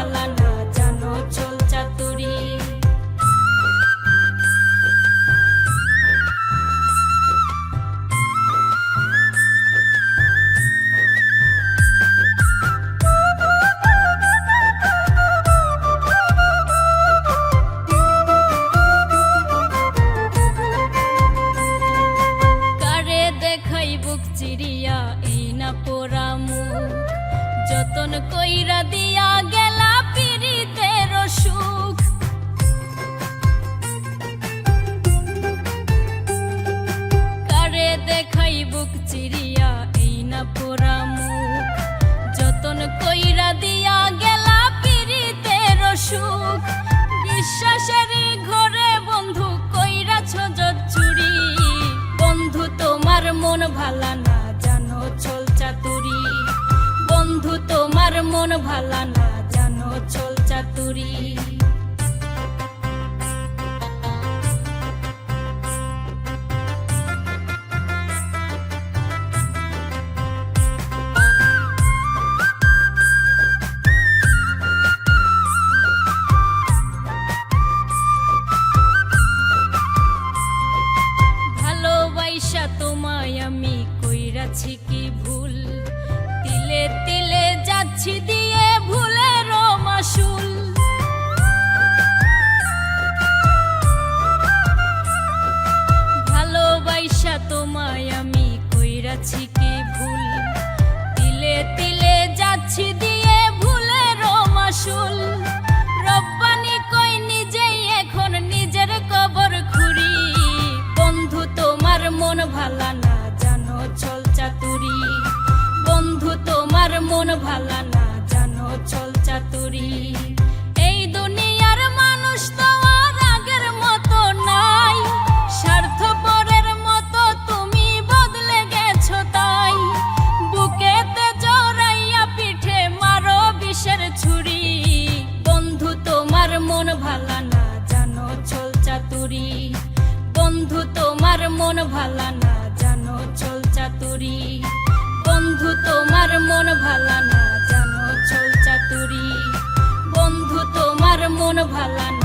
জ্বালা জানো চোল চাতুরি। দেখাই বুক চিরিয়া এই না পোড়া যতন কইরা দি নিঃশ্বাসের ঘরে বন্ধু কইরাছ চুরি। বন্ধু, তোমার মন ভালা না, জানো চল চাতুরি। বন্ধু, তোমার মন ভালা না, জানো চল চাতুরি। ভালোবাসা তোমায় আমি কইরাছি কি ভুল? তিলে তিলে যাচ্ছি দিয়ে ভুলের মাসুল। ভালোবাসা তোমায় আমি কইরাছি ভালা না জানো চল চাতুরি। বন্ধু, তোমার মন ভালা না জানো চল চাতুরি। এই দুনিয়ার মানুষ তো আর আগের মতো নাই। স্বার্থপরের মতো তুমি বদলে গেছো তাই। বুকেতে জড়াইয়া পিঠে মারো বিষের ছুরি। বন্ধু, তোমার মন ভালা না জানো চল চাতুরি। বন্ধু, তোমার মন ভালা না, জানো চল চাতুরি। বন্ধু, তোমার মন ভালা না, জানো চল চাতুরি। বন্ধু, তোমার মন ভালা না